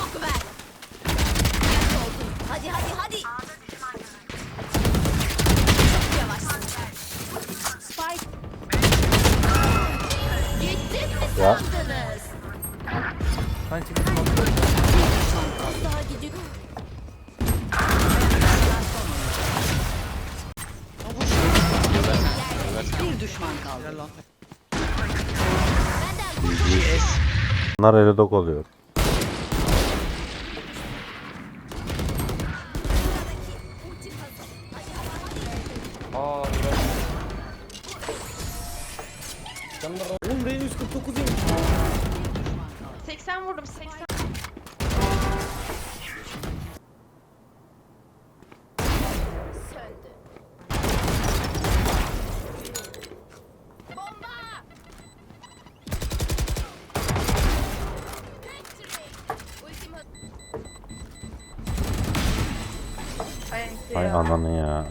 Şok ver. Hadi hadi hadi. Çok yavaşsın. Spike. Gittim mi Ya. sandınız? Hani çıkmış Az daha gidiyor. Bir düşman kaldı. Benden kurtulun. Bunlar 59 oluyor. Hazır. Hadi hadi hadi. Aa biraz. Oğlum Reyna 149 yemiş. 80 vurdum 80. 哎，阿难呀。